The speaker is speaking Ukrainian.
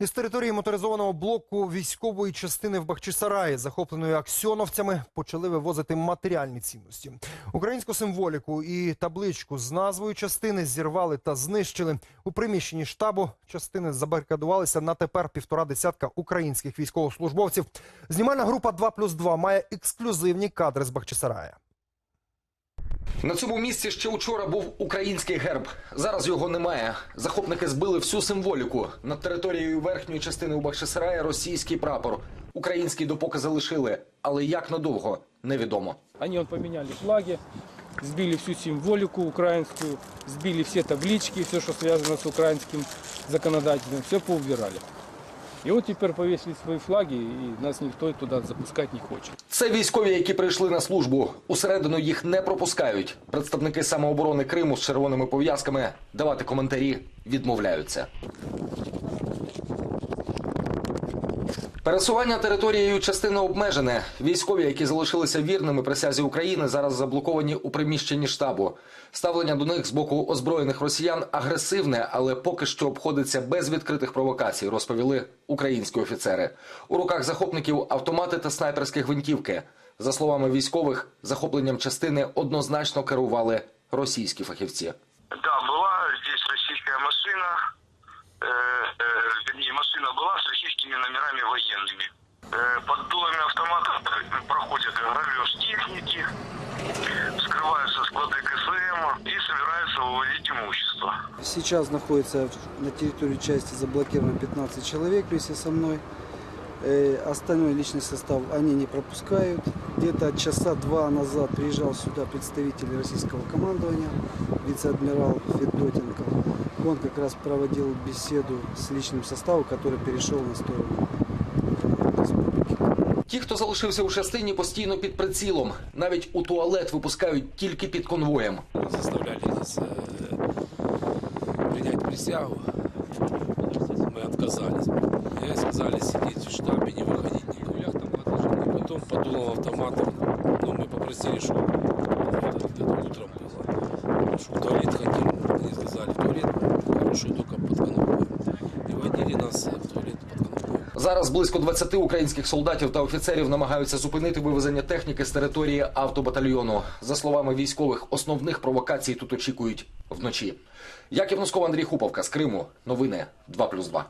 Із території моторизованого блоку військової частини в Бахчисараї, захопленої аксьоновцями, почали вивозити матеріальні цінності. Українську символіку і табличку з назвою частини зірвали та знищили. У приміщенні штабу частини забарикадувалися на тепер півтора десятка українських військовослужбовців. Знімальна група 2 плюс 2 має ексклюзивні кадри з Бахчисарая. На цьому місці ще учора був український герб. Зараз його немає. Захопники збили всю символіку. Над територією верхньої частини у Бахчисарая російський прапор. Український допоки залишили, але як надовго невідомо. Они вот поменяли флаги, сбили всю символику украинскую, сбили все таблички, все, что связано с украинским законодательством, все поубирали. И от тепер повісили свої флаги, і нас ніхто туди запускать не хоче. Це військові, які прийшли на службу. Усередину їх не пропускають. Представники самооборони Криму з червоними пов'язками давати коментарі відмовляються. Пересування територією частини обмежене. Військові, які залишилися вірними присязі України, зараз заблоковані у приміщенні штабу. Ставлення до них з боку озброєних росіян агресивне, але поки що обходиться без відкритих провокацій, розповіли українські офіцери. У руках захопників автомати та снайперські гвинтівки. За словами військових, захопленням частини однозначно керували російські фахівці. Да, была здесь российская машина, э, э, вернее, машина была с российскими номерами военными. Э, под дулами автоматов проходит грабеж техники, вскрываются склады КСМ и собираются вывозить имущество. Сейчас находится на территории части заблокировано 15 человек вместе со мной. Э, Остальной личный состав они не пропускают. Где-то часа два назад приезжал сюда представитель российского командования, вице-адмирал Федотенко. Он как раз проводил беседу с личным составом, который перешел на сторону э, республики. Ті, хто залишився у частині, постійно під прицілом. Навіть у туалет випускають тільки під конвоєм. заставляли нас э, принять присягу. Мы отказались. И сказали сидеть в штабе, не выходить никуда. Там отложили. Потом подуло автоматом. Ну, мы попросили, что это где-то утром было. Что в туалет хотим. Они сказали, в туалет хорошо только під конвоем. І водили нас в туалет під конвоем. Зараз близько 20 українських солдатів та офіцерів намагаються зупинити вивезення техніки з території автобатальйону. За словами військових, основних провокацій тут очікують вночі. Яків Носков, Андрій Хуповка з Криму. Новини 2+,2.